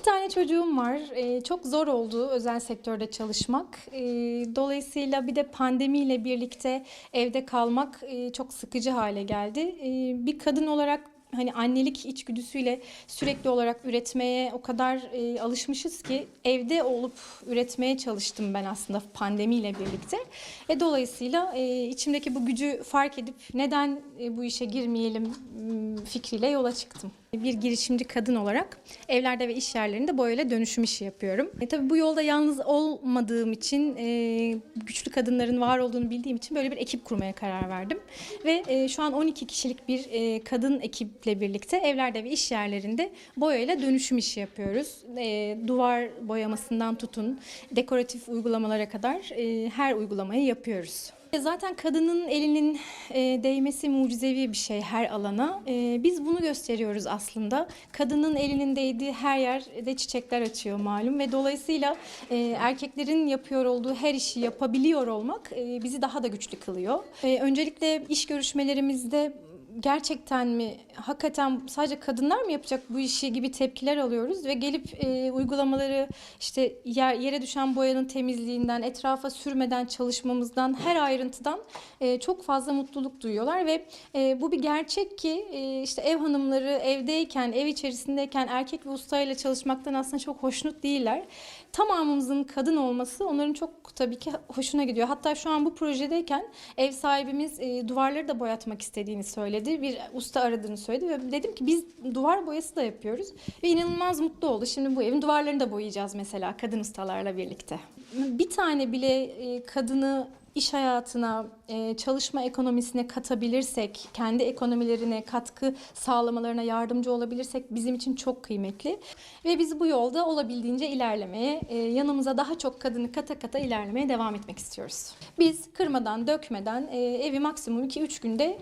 İki tane çocuğum var. Ee, çok zor oldu özel sektörde çalışmak. Ee, dolayısıyla bir de pandemiyle birlikte evde kalmak e, çok sıkıcı hale geldi. Ee, bir kadın olarak hani annelik içgüdüsüyle sürekli olarak üretmeye o kadar e, alışmışız ki evde olup üretmeye çalıştım ben aslında pandemiyle birlikte. Ve dolayısıyla e, içimdeki bu gücü fark edip neden e, bu işe girmeyelim fikriyle yola çıktım. Bir girişimci kadın olarak evlerde ve iş yerlerinde böyle dönüşüm işi yapıyorum. E, tabii bu yolda yalnız olmadığım için, e, güçlü kadınların var olduğunu bildiğim için böyle bir ekip kurmaya karar verdim. Ve e, şu an 12 kişilik bir e, kadın ekiple birlikte evlerde ve iş yerlerinde boyayla dönüşüm işi yapıyoruz. E, duvar boyamasından tutun, dekoratif uygulamalara kadar e, her uygulamayı yapıyoruz. E, Zaten kadının elinin e, değmesi mucizevi bir şey her alana. E, biz bunu gösteriyoruz aslında. Kadının elinin değdiği her yerde çiçekler açıyor malum ve dolayısıyla e, erkeklerin yapıyor olduğu her işi yapabiliyor olmak e, bizi daha da güçlü kılıyor. E, öncelikle iş görüşmelerimizde gerçekten mi hakikaten sadece kadınlar mı yapacak bu işi gibi tepkiler alıyoruz ve gelip e, uygulamaları işte yer, yere düşen boyanın temizliğinden etrafa sürmeden çalışmamızdan her ayrıntıdan e, çok fazla mutluluk duyuyorlar ve e, bu bir gerçek ki e, işte ev hanımları evdeyken ev içerisindeyken erkek ve ustayla çalışmaktan aslında çok hoşnut değiller. Tamamımızın kadın olması onların çok tabii ki hoşuna gidiyor. Hatta şu an bu projedeyken ev sahibimiz e, duvarları da boyatmak istediğini söyledi. Bir usta aradığını söyledi ve dedim ki biz duvar boyası da yapıyoruz. Ve inanılmaz mutlu oldu. Şimdi bu evin duvarlarını da boyayacağız mesela kadın ustalarla birlikte. Bir tane bile e, kadını iş hayatına, e, çalışma ekonomisine katabilirsek, kendi ekonomilerine katkı sağlamalarına yardımcı olabilirsek bizim için çok kıymetli. Ve biz bu yolda olabildiğince ilerlemeye, e, yanımıza daha çok kadını kata kata ilerlemeye devam etmek istiyoruz. Biz kırmadan, dökmeden evi maksimum 2-3 günde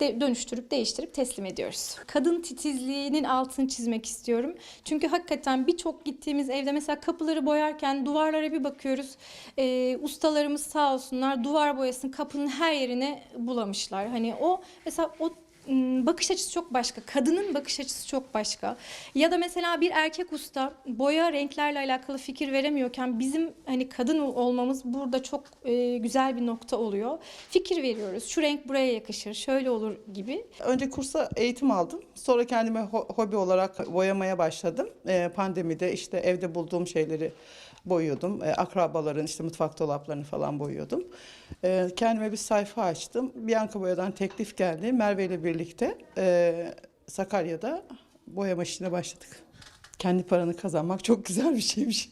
de dönüştürüp değiştirip teslim ediyoruz. Kadın titizliğinin altını çizmek istiyorum. Çünkü hakikaten birçok gittiğimiz evde mesela kapıları boyarken duvarlara bir bakıyoruz. Ee, ustalarımız sağ olsunlar duvar boyasını kapının her yerine bulamışlar. Hani o mesela o bakış açısı çok başka. Kadının bakış açısı çok başka. Ya da mesela bir erkek usta boya renklerle alakalı fikir veremiyorken bizim hani kadın olmamız burada çok e, güzel bir nokta oluyor. Fikir veriyoruz. Şu renk buraya yakışır, şöyle olur gibi. Önce kursa eğitim aldım. Sonra kendime ho- hobi olarak boyamaya başladım. Ee, pandemide işte evde bulduğum şeyleri boyuyordum. Ee, akrabaların işte mutfak dolaplarını falan boyuyordum. Ee, kendime bir sayfa açtım. Bianca Boya'dan teklif geldi. Merve ile birlikte e, Sakarya'da boyama işine başladık. Kendi paranı kazanmak çok güzel bir şeymiş.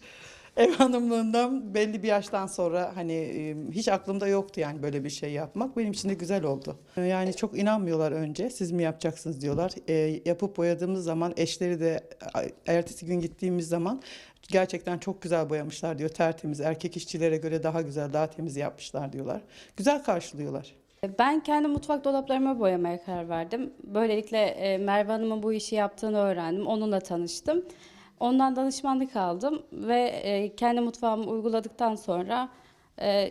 Ev hanımlığından belli bir yaştan sonra hani hiç aklımda yoktu yani böyle bir şey yapmak. Benim için de güzel oldu. Yani çok inanmıyorlar önce. Siz mi yapacaksınız diyorlar. E, yapıp boyadığımız zaman eşleri de ertesi gün gittiğimiz zaman gerçekten çok güzel boyamışlar diyor. Tertemiz. Erkek işçilere göre daha güzel, daha temiz yapmışlar diyorlar. Güzel karşılıyorlar. Ben kendi mutfak dolaplarımı boyamaya karar verdim. Böylelikle Merve Hanım'ın bu işi yaptığını öğrendim. Onunla tanıştım. Ondan danışmanlık aldım ve e, kendi mutfağımı uyguladıktan sonra e,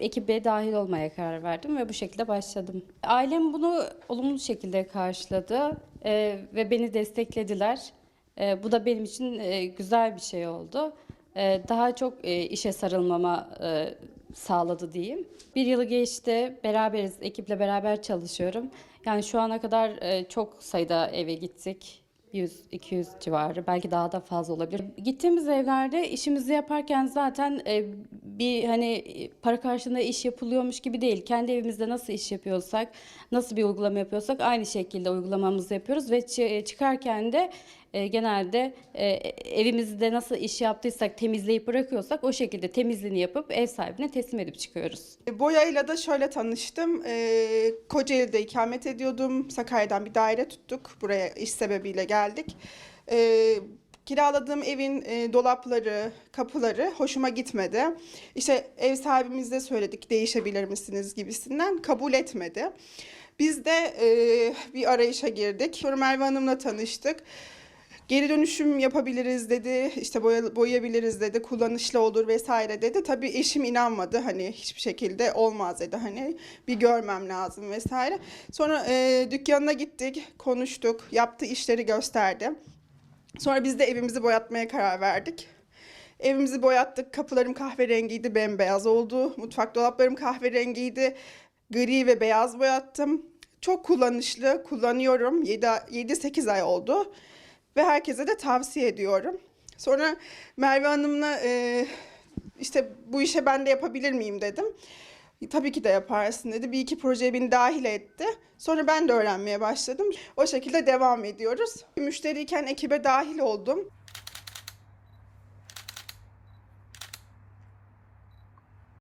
ekibe dahil olmaya karar verdim ve bu şekilde başladım. Ailem bunu olumlu şekilde karşıladı e, ve beni desteklediler. E, bu da benim için e, güzel bir şey oldu. E, daha çok e, işe sarılmama e, sağladı diyeyim. Bir yılı geçti, beraberiz, ekiple beraber çalışıyorum. Yani şu ana kadar e, çok sayıda eve gittik. 100-200 civarı belki daha da fazla olabilir. Gittiğimiz evlerde işimizi yaparken zaten e, bir hani para karşılığında iş yapılıyormuş gibi değil. Kendi evimizde nasıl iş yapıyorsak, nasıl bir uygulama yapıyorsak aynı şekilde uygulamamızı yapıyoruz ve çı- çıkarken de e, genelde e, evimizde nasıl iş yaptıysak, temizleyip bırakıyorsak o şekilde temizliğini yapıp ev sahibine teslim edip çıkıyoruz. Boyayla da şöyle tanıştım. Ee, Kocaeli'de ikamet ediyordum. Sakarya'dan bir daire tuttuk. Buraya iş sebebiyle geldik. Ee, kiraladığım evin e, dolapları, kapıları hoşuma gitmedi. İşte ev sahibimize söyledik değişebilir misiniz gibisinden kabul etmedi. Biz de e, bir arayışa girdik. Merve Hanım'la tanıştık. Geri dönüşüm yapabiliriz dedi, işte boya, boyayabiliriz dedi, kullanışlı olur vesaire dedi. Tabii eşim inanmadı hani hiçbir şekilde olmaz dedi hani bir görmem lazım vesaire. Sonra e, dükkanına gittik, konuştuk, yaptığı işleri gösterdi. Sonra biz de evimizi boyatmaya karar verdik. Evimizi boyattık. Kapılarım kahverengiydi, bembeyaz oldu. Mutfak dolaplarım kahverengiydi. Gri ve beyaz boyattım. Çok kullanışlı, kullanıyorum. 7-8 ay oldu. Ve herkese de tavsiye ediyorum. Sonra Merve Hanım'la e, işte bu işe ben de yapabilir miyim dedim. Tabii ki de yaparsın dedi. Bir iki projeye beni dahil etti. Sonra ben de öğrenmeye başladım. O şekilde devam ediyoruz. Müşteriyken ekibe dahil oldum.